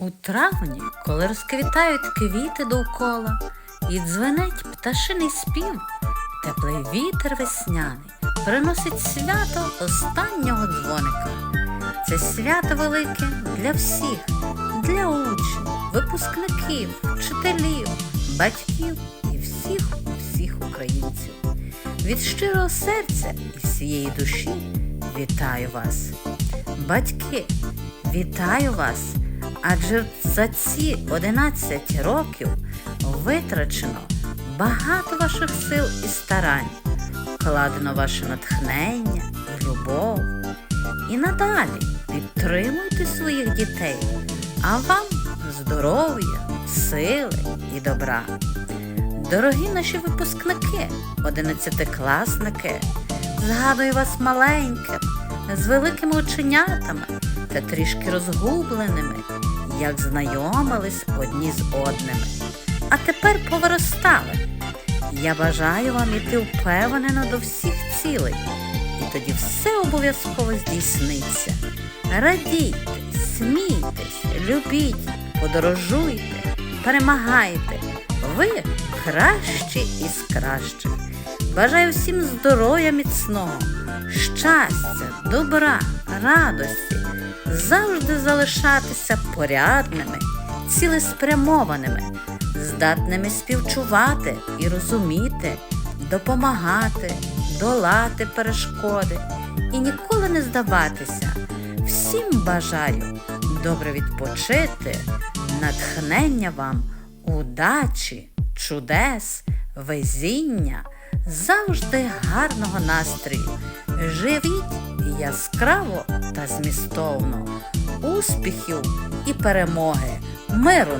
У травні, коли розквітають квіти довкола, і дзвенить пташиний спів, теплий вітер весняний приносить свято останнього дзвоника. Це свято велике для всіх, для учнів, випускників, вчителів, батьків і всіх усіх українців. Від щирого серця і всієї душі вітаю вас. Батьки, вітаю вас! Адже за ці 11 років витрачено багато ваших сил і старань, вкладено ваше натхнення любов. І надалі підтримуйте своїх дітей, а вам здоров'я, сили і добра. Дорогі наші випускники, одинадцятикласники, згадую вас маленьким, з великими оченятами та трішки розгубленими, як знайомились одні з одними. А тепер повиростали. Я бажаю вам іти впевнено до всіх цілей, і тоді все обов'язково здійсниться. Радійте, смійтесь, любіть, подорожуйте, перемагайте. Ви кращі із кращих. Бажаю всім здоров'я міцного, щастя, добра, радості, завжди залишатися порядними, цілеспрямованими, здатними співчувати і розуміти, допомагати, долати перешкоди і ніколи не здаватися. Всім бажаю добре відпочити, натхнення вам, удачі, чудес, везіння, завжди гарного настрою. Живіть яскраво та змістовно, успіхів і перемоги, миру